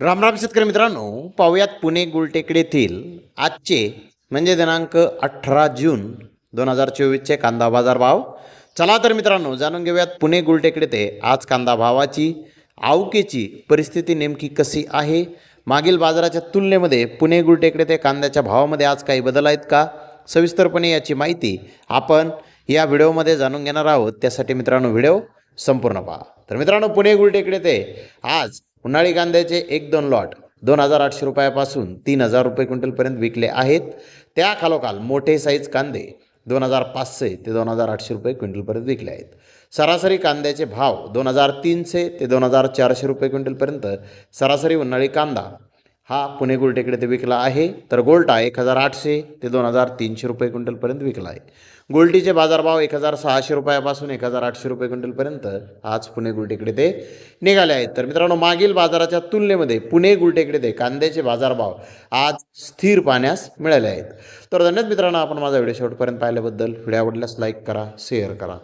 राम राम शेतकरी मित्रांनो पाहुयात पुणे गुलटेकडे येथील आजचे म्हणजे दिनांक अठरा जून दोन हजार चोवीसचे कांदा बाजार भाव. चला तर मित्रांनो जाणून घेऊयात पुणे गुलटेकडे ते आज कांदा भावाची आवकेची परिस्थिती नेमकी कशी आहे? मागील बाजाराच्या तुलनेमध्ये पुणे गुलटेकडे ते कांद्याच्या भावामध्ये आज काही बदल आहेत का? सविस्तरपणे याची माहिती आपण या व्हिडिओमध्ये जाणून घेणार आहोत. त्यासाठी मित्रांनो व्हिडिओ संपूर्ण पहा. तर मित्रांनो पुणे गुलटेकडे ते आज उन्हाळी कांद्याचे एक दोन लॉट दोन हजार आठशे रुपयापासून तीन हजार रुपये क्विंटलपर्यंत विकले आहेत. त्या खालोखाल मोठे साईज कांदे दोन हजार पाचशे ते दोन हजार आठशे रुपये क्विंटलपर्यंत विकले आहेत. सरासरी कांद्याचे भाव दोन हजार तीनशे ते दोन हजार चारशे रुपये क्विंटलपर्यंत सरासरी उन्हाळी कांदा हा पुणे गुलटेकडे ते विकला आहे. तर गोल्टा एक हजार आठशे ते दोन हजार तीनशे रुपये क्विंटलपर्यंत विकला आहे. गोल्टीचे बाजारभाव एक हजार सहाशे रुपयापासून एक हजार आठशे रुपये क्विंटलपर्यंत आज पुणे गुलटेकडे ते निघाले आहेत. तर मित्रांनो मागील बाजाराच्या तुलनेमध्ये पुणे गुलटेकडे ते कांद्याचे बाजारभाव आज स्थिर पाहण्यास मिळाले आहेत. तर धन्यवाद मित्रांनो आपण माझा व्हिडिओ शेवटपर्यंत पाहिल्याबद्दल. व्हिडिओ आवडल्यास लाईक करा शेअर करा.